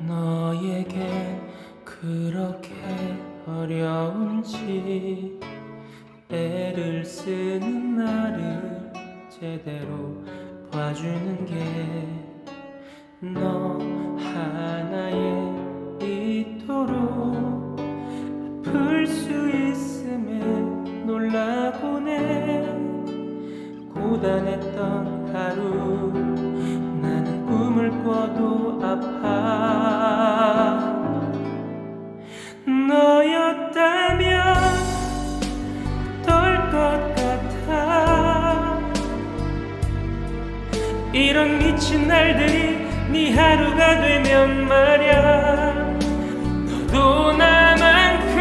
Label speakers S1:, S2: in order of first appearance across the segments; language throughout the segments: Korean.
S1: 너에게 그렇게 어려운지 때를 쓰는 나를 제대로 봐주는 게 너 하나에 있도록 아플 수 있음에 놀라곤 해 고단했던 하루 나는 꿈을 꿔도 이런 미친 날들이 네 하루가 되면 말야. 너도 나만큼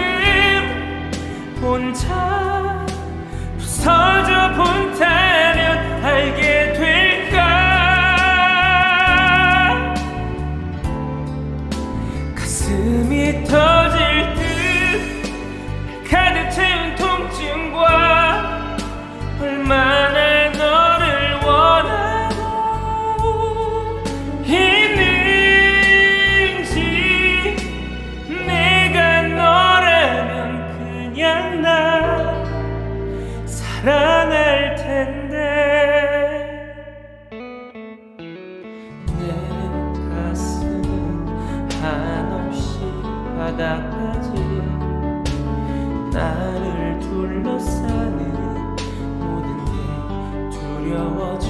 S1: 혼자 부서져 본 사랑할 텐데. 내 가슴은 한없이 바닥까지 나를 둘러싸는 모든 게 두려워져.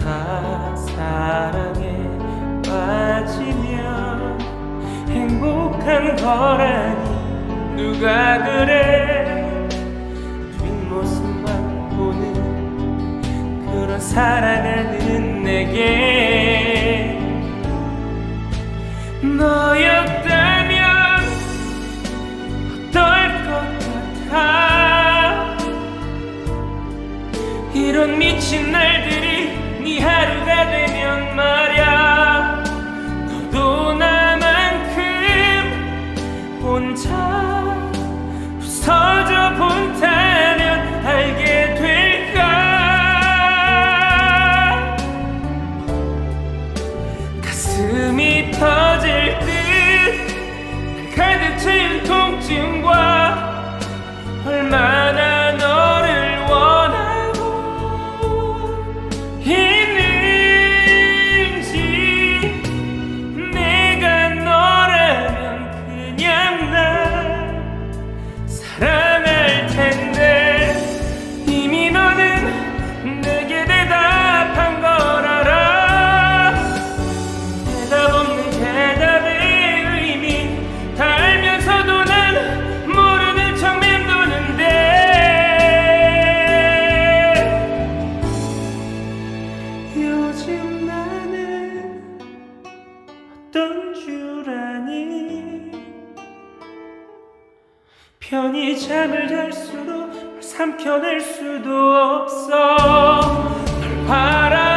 S1: 다 사랑에 빠지면 행복한 거라니 누가 그래 그런 사랑하는 내게 너였다면 어떨 것 같아? 이런 미친 날들이 가슴이 터질 듯. 가득 채운 통증과 편히 잠을 잘 수도 널 삼켜낼 수도 없어. 널 바라